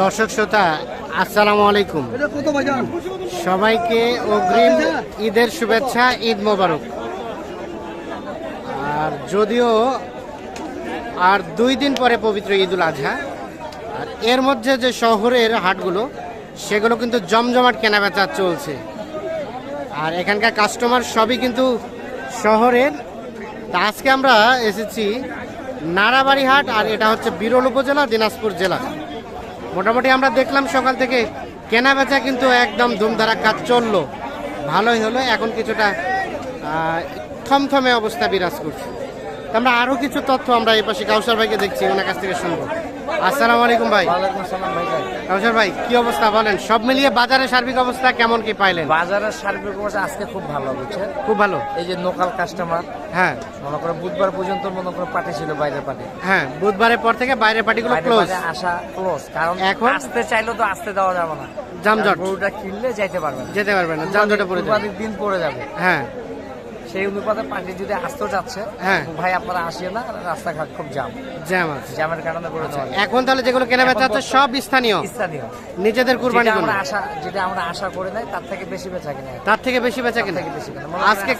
দর্শক শ্রোতা আসসালামু আলাইকুম। সবাইকে অগ্রিম ঈদের শুভেচ্ছা ঈদ মোবারক। আর যদিও আর দুই দিন পরে পবিত্র ঈদুল আজহা আর এর মধ্যে যে শহরের হাটগুলো সেগুলো কিন্তু জমজমাট কেনাবেচা চলছে। আর এখানকার কাস্টমার সবই কিন্তু শহরের। তা আজকে আমরা এসেছি নাড়াবাড়ি হাট আর এটা হচ্ছে বিরল উপজেলা দিনাজপুর জেলা। মোটামুটি আমরা দেখলাম সকাল থেকে কেনা বেচা কিন্তু একদম ধুমধারা কাজ চলল। ভালোই হলো, এখন কিছুটা থমথমে অবস্থা বিরাজ করছে। আমরা আরও কিছু তথ্য আমরা এই পাশে কাউসার ভাইকে দেখছি, ওনার কাছ থেকে শুনব। আসসালামু আলাইকুম ভাই। আসসালাম ভাই ভাই। কি অবস্থা বলেন? সব মিলিয়ে বাজারের সার্বিক অবস্থা কেমন কি পাইলেন? বাজারের সার্বিক অবস্থা আজকে খুব ভালো বুঝছেন? খুব ভালো। এই যে লোকাল কাস্টমার হ্যাঁ। মনে করো বুধবার পর্যন্ত মনে করো পার্টি ছিল বাইরের পার্টি হ্যাঁ বুধবারের পর থেকে বাইরের পার্টিগুলো ক্লোজ আসা ক্লোজ কারণ এখন? আসতে চাইলেও তো আসতে দেওয়া যাবে না। কারণ গরুটা কিনলে যাইতে পারবে না। যেতে পারবেন না যানজটে পড়ে যাবে। দিন পড়ে যাবে। হ্যাঁ। সেই অনুপাতে পানি যদি আসতে যাচ্ছে হ্যাঁ। ভাই আপনারা আসিয়ে না রাস্তাঘাট খুব জাম জ্যাম আছে। জ্যামের কারণে করে এখন তাহলে যেগুলো কেনা বেচা হচ্ছে সব স্থানীয়? স্থানীয়। নিজেদের কুরবানি আমরা আশা যেটা আমরা আশা করে নাই তার থেকে বেশি বেচা কিনা। তার থেকে বেশি বেচা কিনা? বেশি আজকে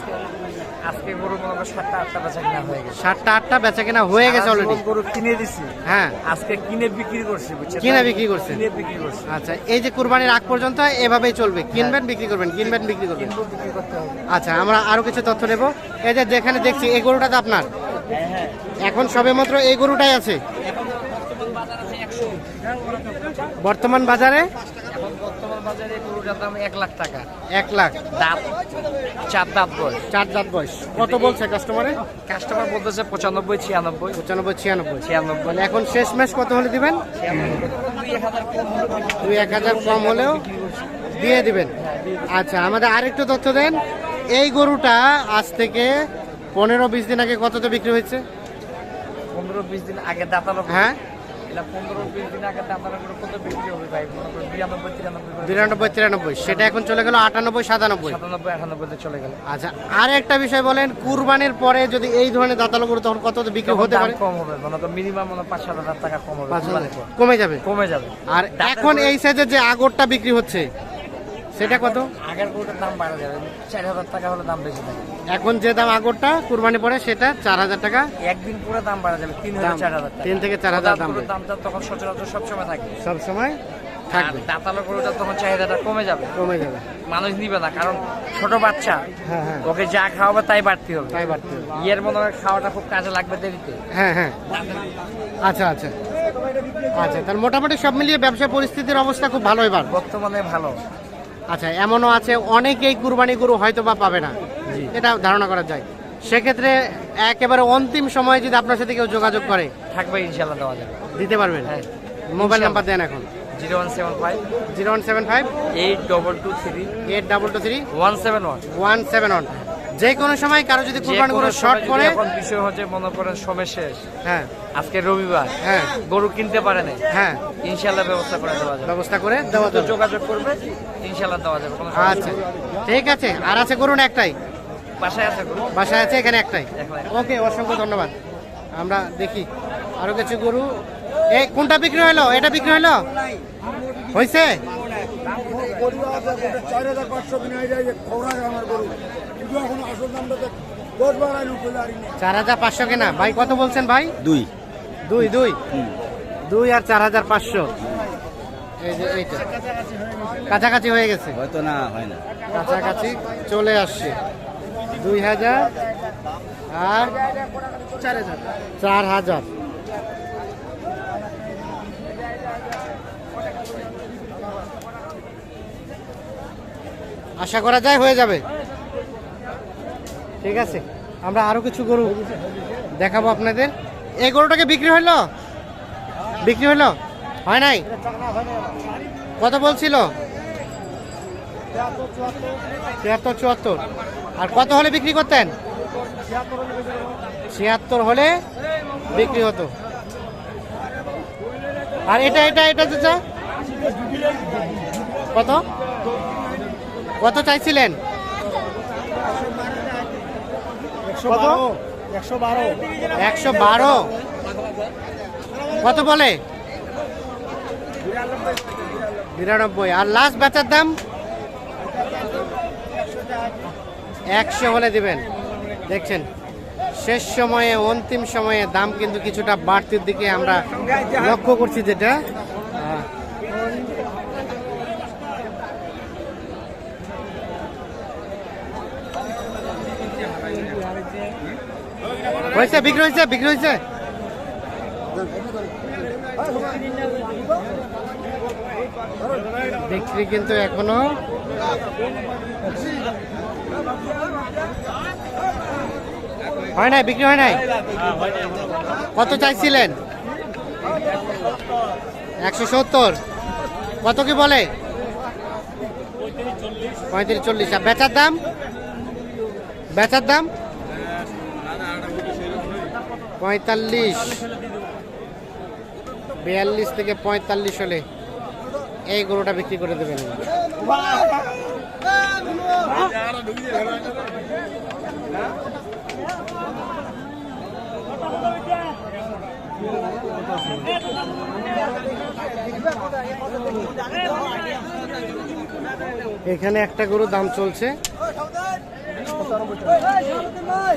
আজকে গরু মনে করো সাতটা আটটা বেচা কিনা হয়ে গেছে। সাতটা আটটা বেচা কিনা হয়ে গেছে অলরেডি গরু কিনে দিছি। হ্যাঁ। আজকে কিনে বিক্রি করছি বুঝছেন কিনে বিক্রি করছেন? কিনে বিক্রি করছি। আচ্ছা এই যে কুরবানির আগ পর্যন্ত এভাবেই চলবে। কিনবেন বিক্রি করবেন কিনবেন বিক্রি করবেন। আচ্ছা আমরা আরও কিছু তথ্য নেব। এই যে যেখানে দেখছি এই গরুটা তো আপনার। এখন সবে মাত্র এই গরুটাই আছে? বর্তমান বাজারে? এখন বর্তমান বাজারে গরুটার দাম এক লাখ টাকা। এক লাখ। দাঁত চার দাঁত বয়স। চার দাঁত বয়স। কত বলছে কাস্টমারে কাস্টমার বলতেছে পঁচানব্বই ছিয়ানব্বই। পঁচানব্বই ছিয়ানব্বই। ছিয়ানব্বই। মানে এখন শেষ ম্যাচ কত হলে দিবেন? দুই এক হাজার কম হলেও দিয়ে দিবেন। আচ্ছা আমাদের আরেকটু তথ্য দেন। এই গরুটা আজ থেকে পনেরো বিশ দিন আগে কততে বিক্রি হয়েছে? পনেরো বিশ দিন আগে দাঁতালো হ্যাঁ। এটা পনেরো বিশ দিন আগে দাঁতালো কত বিক্রি হবে ভাই মনে করো বিরানব্বই তিরানব্বই বিরানব্বই তিরানব্বই। সেটা এখন চলে গেল আটানব্বই সাতানব্বই। সাতানব্বই আটানব্বইতে চলে গেল। আচ্ছা আর একটা বিষয় বলেন কুরবানির পরে যদি এই ধরনের দাঁতালো গরু তখন কত বিক্রি হতে পারে? কম হবে মনে করো মিনিমাম মনে পাঁচ সাত হাজার টাকা কম হবে পাঁচ হাজার কুরবানির পর। কমে যাবে? কমে যাবে। আর এখন এই সাইজের যে আগরটা বিক্রি হচ্ছে সেটা কত? আগের গরুটার দাম বাড়া যাবে। চার হাজার টাকা হলে দাম বেশি থাকে। এখন যে দাম আগরটা কুরবানি পরে সেটা চার হাজার টাকা। একদিন পুরো দাম বাড়া যাবে তিন হাজার চার হাজার তিন থেকে চার হাজার দাম দামটা তখন সচরাচর সবসময় থাকে। সব সময় আর থাকবে। দাঁতালো গরুটা তখন চাহিদাটা কমে যাবে। কমে যাবে। মানুষ নিবে না কারণ ছোট বাচ্চা হ্যাঁ হ্যাঁ। ওকে যা খাওয়াবে তাই বাড়তি হবে। তাই বাড়তে হবে। ইয়ের মনে হয় খাওয়াটা খুব কাজে লাগবে দেরিতে। হ্যাঁ হ্যাঁ। আচ্ছা আচ্ছা। আচ্ছা তাহলে মোটামুটি সব মিলিয়ে ব্যবসা পরিস্থিতির অবস্থা খুব ভালো এবার। বর্তমানে ভালো। আচ্ছা এমনও আছে অনেকেই কুরবানি গরু হয়তো বা পাবে না। এটা ধারণা করা যায়। সেক্ষেত্রে একেবারে অন্তিম সময়ে যদি আপনার সাথে কেউ যোগাযোগ করে থাকবে ইনশাল্লাহ দেওয়া যাবে। দিতে পারবেন? হ্যাঁ। মোবাইল নাম্বার দেন এখন। Zero one seven five. Zero one seven five eight double two three. Eight double two three. One seven one. One seven one. যে কোনো সময় কারও যদি কুরবানি গরু শর্ট করে এখন বিষয় হচ্ছে মনে করেন সময় শেষ। হ্যাঁ। আজকে রবিবার। হ্যাঁ। গরু কিনতে পারে না হ্যাঁ। ইনশাল্লাহ ব্যবস্থা করে দেওয়া যাবে। ব্যবস্থা করে দেওয়া যাবে। যোগাযোগ করবে ইনশাল্লাহ দেওয়া যাবে কোনো আচ্ছা। ঠিক আছে। আর আছে গরু না একটাই? বাসায় আছে গরু? বাসায় আছে এখানে একটাই? ওকে অসংখ্য ধন্যবাদ। আমরা দেখি। আরও কিছু গরু? এই কোনটা বিক্রি হলো? এটা বিক্রি হলো? হয়েছে চার হাজার পাঁচশো কিনে। ভাই কত বলছেন ভাই? দুই। দুই দুই? দুই আর চার হাজার পাঁচশো। এইটা। কাছাকাছি হয়ে গেছে। হয়তো না হয় না। কাছাকাছি চলে আসছে। দুই হাজার আর চার হাজার। চার হাজার। আশা করা যায় হয়ে যাবে। ঠিক আছে? আমরা আরও কিছু গরু দেখাবো আপনাদের। এই গরুটাকে বিক্রি হলো বিক্রি হলো হয় নাই? কত বলছিল? তিয়াত্তর চুয়াত্তর। আর কত হলে বিক্রি করতেন? ছিয়াত্তর হলে বিক্রি হতো। আর এটা এটা এটা চাচা? কত? কত চাইছিলেন কত একশো বারো। কত বলে? বিরানব্বই। আর লাস্ট বেচার দাম? একশো হলে দিবেন। দেখছেন, শেষ সময়ে, অন্তিম সময়ে দাম কিন্তু কিছুটা বাড়তির দিকে আমরা লক্ষ্য করছি যেটা। হয়েছে, বিক্রি হয়েছে বিক্রি হয়েছে। বিক্রি কিন্তু এখনও। হয় নাই, বিক্রি হয় নাই? কত চাইছিলেন? একশো সত্তর। কত কি বলে? পঁয়ত্রিশ, চল্লিশ। বেচার দাম? বেচার দাম? পঁয়তাল্লিশ। বিয়াল্লিশ থেকে পঁয়তাল্লিশ হলে এই গরুটা বিক্রি করে দেবেন। এখানে একটা গরু দাম চলছে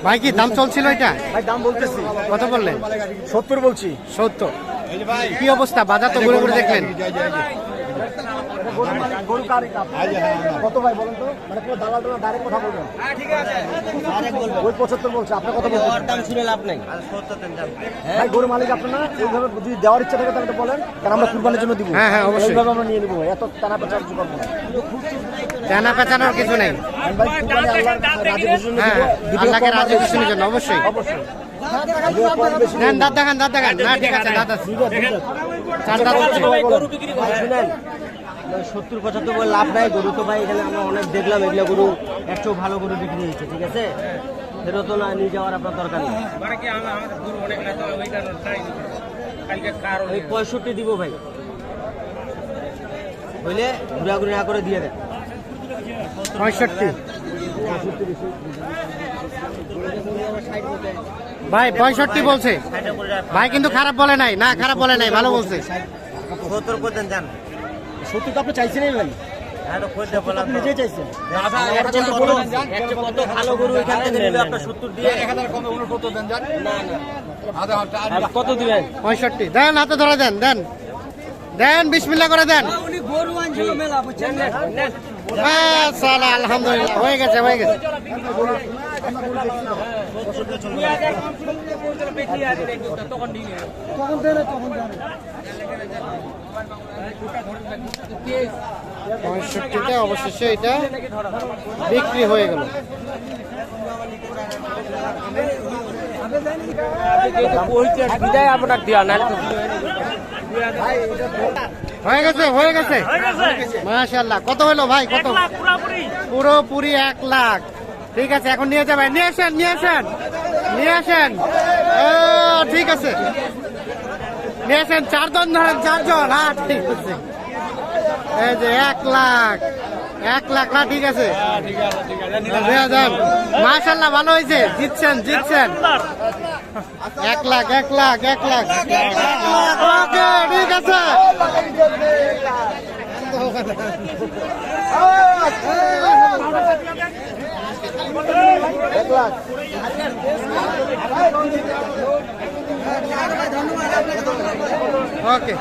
ভাই কি দাম চলছিল এটা? ভাই দাম বলতেছি। কত বললেন? সত্তর বলছি। সত্তর। কি অবস্থা? বাজার তো ঘুরে ঘুরে দেখলেন। কত ভাই বলেন তো? মানে পুরো দালাল দালাল ডাইরেক্ট কথা বলবেন। ওই পঁচাত্তর বলছে আপনার কথা বলছেন দাম শুনে লাভ নাই। ভাই গরু মালিক আপনারা এইভাবে যদি দেওয়ার ইচ্ছা থাকে তাহলে বলেন কারণ আমরা কুরবানির জন্য দিব। হ্যাঁ, হ্যাঁ, অবশ্যই। আমরা নিয়ে নিবো এত টানা পেঁচা কিছু করব না জানা পেঁচানোর কিছু নেই। হ্যাঁ আল্লাহকে রাজি। খুশির জন্য, অবশ্যই। দেখান দেখান। ঠিক আছে করে সত্তর, পঁচাত্তর বলে লাভ নাই, গরু তো ভাই, এখানে আমরা অনেক দেখলাম, এগুলো গরু একটু ভালো গরু বিক্রি হয়েছে, ঠিক আছে? ফেরত না, নিয়ে যাওয়ার আপনার দরকার নেই। পঁয়ষট্টি দিব ভাই। বুঝলে ঘুরাঘুরি না করে দিয়ে দেন। পঁয়ষট্টি। ভাই পঁয়ষট্টি বলছে। ভাই কিন্তু খারাপ বলে নাই। না খারাপ বলে নাই ভালো বলছে। সত্তর পর্যন্ত যান। সত্যি তো আপনি চাইছেন ভাই। হ্যাঁ চাইছেন। সত্তর দিবেন? পঁয়ষট্টি। দেন হাতে ধরে দেন দেন। দেন বিসমিল্লা করে দেন। আলহামদুলিল্লাহ, হয়ে গেছে হয়ে গেছে। পঁয়ষট্টিতে অবশেষে এটা বিক্রি হয়ে গেল। বিদায় আপনার দেওয়া না হয়ে গেছে হয়ে গেছে। মাশাল্লাহ কত হলো ভাই কত? পুরোপুরি। এক লাখ। ঠিক আছে এখন নিয়ে যাবেন নিয়ে আসেন নিয়ে আসেন নিয়ে আসেন। ও, ঠিক আছে। নিয়ে আসেন চারজন ধরেন চারজন। হ্যাঁ ঠিক আছে। এই যে এক লাখ এক লাখ না ঠিক আছে। দিয়ে মাশাল্লাহ ভালো হয়েছে। জিতছেন জিতছেন। এক লাখ এক লাখ এক লাখ। ঠিক আছে ওকে।